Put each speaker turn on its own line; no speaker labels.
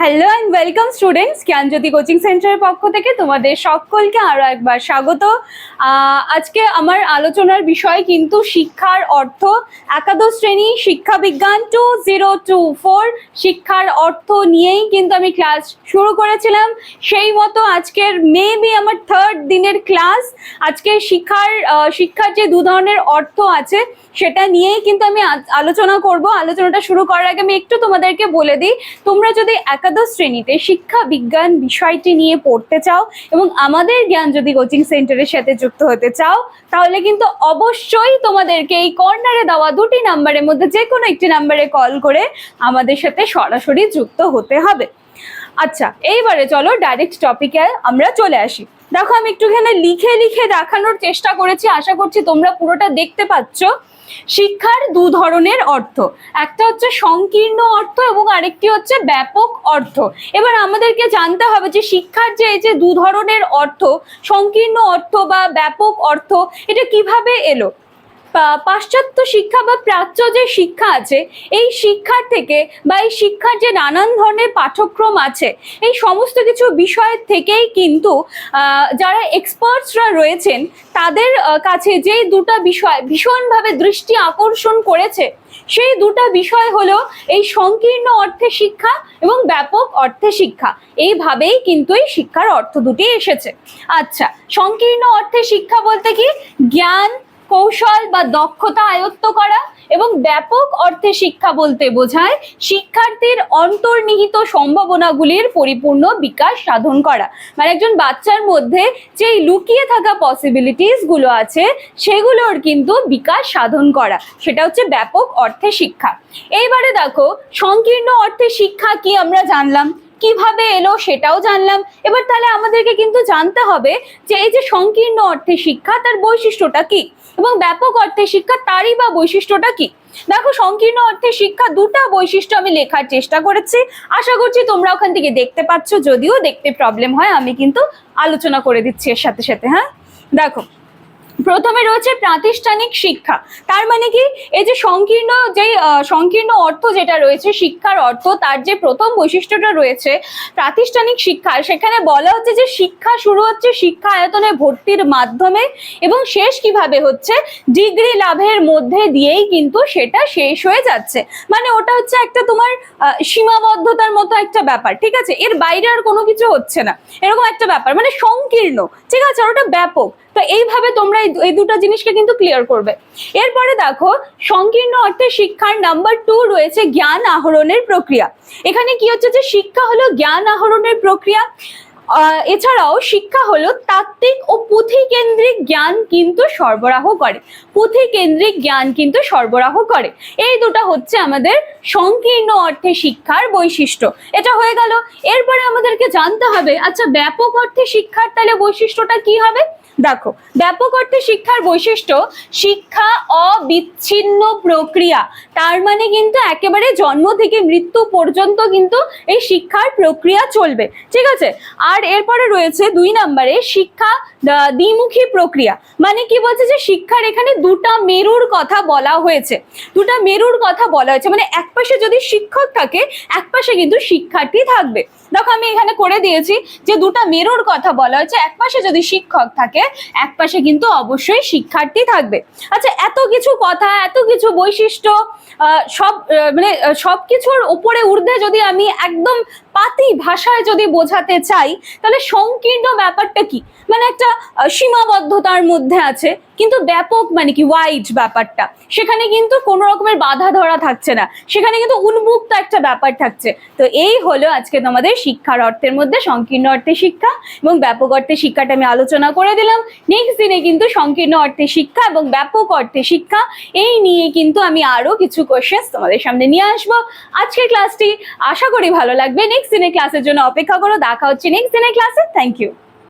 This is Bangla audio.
Hello and welcome students Gyanjyoti coaching সেন্টারের পক্ষ থেকে তোমাদের সকলকে আরও একবার স্বাগত। আজকে আমার আলোচনার বিষয় কিন্তু শিক্ষার অর্থ। একাদশ শ্রেণি শিক্ষা began to zero two four শিক্ষার অর্থ নিয়েই কিন্তু আমি ক্লাস শুরু করেছিলাম। সেই মতো আজকের মেবি আমার থার্ড দিনের ক্লাস আজকে শিক্ষার শিক্ষার যে দু ধরনের অর্থ আছে, সেটা নিয়েই কিন্তু আমি আলোচনা করব। আলোচনাটা শুরু করার আগে আমি একটু তোমাদেরকে বলে দিই। তোমরা যদি একাদশ শ্রেণীতে শিক্ষা, বিজ্ঞান বিষয়টি নিয়ে পড়তে চাও এবং আমাদের জ্ঞান যদি কোচিং সেন্টারের সাথে যুক্ত হতে চাও, তাহলে কিন্তু অবশ্যই তোমাদেরকে এই কর্নারে দেওয়া দুটি নাম্বারের মধ্যে যে কোনো একটি নাম্বারে কল করে আমাদের সাথে সরাসরি যুক্ত হতে হবে। আচ্ছা এইবারে চলো ডাইরেক্ট টপিকে আমরা চলে আসি। দেখো, আমি একটুখানি লিখে লিখে দেখানোর চেষ্টা করেছি, আশা করছি তোমরা পুরোটা দেখতে পাচ্ছ। শিক্ষার দু ধরনের অর্থ, একটা হচ্ছে সংকীর্ণ অর্থ এবং আরেকটি হচ্ছে ব্যাপক অর্থ। এবার আমাদেরকে জানতে হবে যে শিক্ষার যে এই যে দু ধরনের অর্থ, সংকীর্ণ অর্থ বা ব্যাপক অর্থ, এটা কীভাবে এলো? পাশ্চাত্য শিক্ষা বা প্রাচ্য যে শিক্ষা আছে, এই শিক্ষার থেকে বা এই শিক্ষার যে নানান ধরনের পাঠ্যক্রম আছে, এই সমস্ত কিছু বিষয়ের থেকেই কিন্তু যারা এক্সপার্টসরা রয়েছেন, তাদের কাছে যেই দুটো বিষয় ভীষণভাবে দৃষ্টি আকর্ষণ করেছে, সেই দুটো বিষয় হলো এই সংকীর্ণ অর্থে শিক্ষা এবং ব্যাপক অর্থে শিক্ষা। এইভাবেই কিন্তু এই শিক্ষার অর্থ দুটি এসেছে। আচ্ছা সংকীর্ণ অর্থে শিক্ষা বলতে কি? জ্ঞান কৌশল বা দক্ষতা আয়ত্ত করা এবং ব্যাপক অর্থে শিক্ষা বলতে বোঝায় শিক্ষার্থীর অন্তর্নিহিত সম্ভাবনাগুলির পরিপূর্ণ বিকাশ সাধন করা। মানে একজন বাচ্চার মধ্যে যে লুকিয়ে থাকা পসিবিলিটিসগুলো আছে, সেগুলোর কিন্তু বিকাশ সাধন করা। সেটা হচ্ছে ব্যাপক অর্থে শিক্ষা। এইবারে দেখো, সংকীর্ণ অর্থে শিক্ষা কি আমরা জানলাম? কীভাবে এলো সেটাও জানলাম। এবার তাহলে আমাদেরকে কিন্তু জানতে হবে যে এই যে সংকীর্ণ অর্থে শিক্ষা, তার বৈশিষ্ট্যটা কি? এবং ব্যাপক অর্থে শিক্ষা, তারই বা বৈশিষ্ট্যটা কি? দেখো, সংকীর্ণ অর্থে শিক্ষা দুটা বৈশিষ্ট্য আমি লেখার চেষ্টা করেছি। আশা করছি তোমরা ওখান থেকে দেখতে পাচ্ছ, যদিও দেখতে প্রবলেম হয়, আমি কিন্তু আলোচনা করে দিচ্ছি এর সাথে সাথে হ্যাঁ? দেখো প্রথমে রয়েছে প্রাতিষ্ঠানিক শিক্ষা। তার মানে কি? এই যে সংকীর্ণ যে সংকীর্ণ অর্থ যেটা রয়েছে, শিক্ষার অর্থ, তার যে প্রথম বৈশিষ্ট্যটা রয়েছে প্রাতিষ্ঠানিক শিক্ষা, সেখানে বলা হচ্ছে যে শিক্ষা শুরু হচ্ছে শিক্ষা আয়তনে ভর্তির মাধ্যমে এবং শেষ কীভাবে হচ্ছে? ডিগ্রি লাভের মধ্যে দিয়েই কিন্তু সেটা শেষ হয়ে যাচ্ছে। মানে ওটা হচ্ছে একটা তোমার সীমাবদ্ধতার মতো একটা ব্যাপার, ঠিক আছে? এর বাইরে আর কোনো কিছু হচ্ছে না। এরকম একটা ব্যাপার মানে সংকীর্ণ, ঠিক আছে? আর ওটা ব্যাপক। তো এইভাবে তোমরা এই দুটো জিনিসকে কিন্তু ক্লিয়ার করবে। এরপরে দেখো, সংকীর্ণ অর্থে শিক্ষার নাম্বার টু রয়েছে জ্ঞান আহরণের প্রক্রিয়া। এখানে কি হচ্ছে যে শিক্ষা হলো জ্ঞান আহরণের প্রক্রিয়া। এছাড়াও শিক্ষা হলো তাত্ত্বিক ও পুঁথি কেন্দ্রিক জ্ঞান কিন্তু সরবরাহ করে। পুঁথি কেন্দ্রিক জ্ঞান কিন্তু সরবরাহ করে। এই দুটো হচ্ছে আমাদের সংকীর্ণ অর্থে শিক্ষার বৈশিষ্ট্য। এটা হয়ে গেল। এরপরে আমাদেরকে জানতে হবে আচ্ছা ব্যাপক অর্থে শিক্ষার তাহলে বৈশিষ্ট্যটা কি হবে? দেখো, ব্যাপক অর্থে শিক্ষার বৈশিষ্ট্য, শিক্ষা অবিচ্ছিন্ন প্রক্রিয়া। তার মানে কিন্তু একেবারে জন্ম থেকে মৃত্যু পর্যন্ত কিন্তু এই শিক্ষার প্রক্রিয়া চলবে। ঠিক আছে? আর এরপরে রয়েছে দুই নম্বরে শিক্ষা দ্বিমুখী প্রক্রিয়া। মানে কি বলছে যে শিক্ষার এখানে দুটা মেরুর কথা বলা হয়েছে। দুটা মেরুর কথা বলা হয়েছে। মানে এক পাশে যদি শিক্ষক থাকে, এক পাশে কিন্তু শিক্ষার্থী থাকবে। দেখো, আমি এখানে করে দিয়েছি যে দুটা মেরুর কথা বলা হয়েছে। এক পাশে যদি শিক্ষক থাকে এক পাশে কিন্তু অবশ্যই শিক্ষার্থী থাকবে। আচ্ছা এত কিছু কথা, এত কিছু বৈশিষ্ট্য সব মানে সব কিছুর উপরে ঊর্ধ্বে যদি আমি একদম পাতি ভাষায় যদি বোঝাতে চাই, তাহলে সংকীর্ণ ব্যাপারটা কি? মানে একটা সীমাবদ্ধতার মধ্যে আছে, কিন্তু ব্যাপক মানে কি ওয়াইড ব্যাপারটা। সেখানে কিন্তু কোনো রকমের বাধা ধরা থাকছে না। সেখানে কিন্তু উন্মুক্ত একটা ব্যাপার থাকছে। তো এই হলো আজকে তোমাদের শিক্ষার অর্থের মধ্যে সংকীর্ণ অর্থে শিক্ষা এবং ব্যাপক অর্থে শিক্ষাটা আমি আলোচনা করে দিলাম। নেক্সট দিনে কিন্তু সংকীর্ণ অর্থে শিক্ষা এবং ব্যাপক অর্থে শিক্ষা, এই নিয়ে কিন্তু আমি আরও কিছু কোয়েশ্চেন তোমাদের সামনে নিয়ে আসব। আজকের ক্লাসটি আশা করি ভালো লাগবে। নেক্সট দিনের ক্লাসের জন্য অপেক্ষা করো। দেখা হচ্ছে নেক্সট দিনের ক্লাসে থ্যাংক ইউ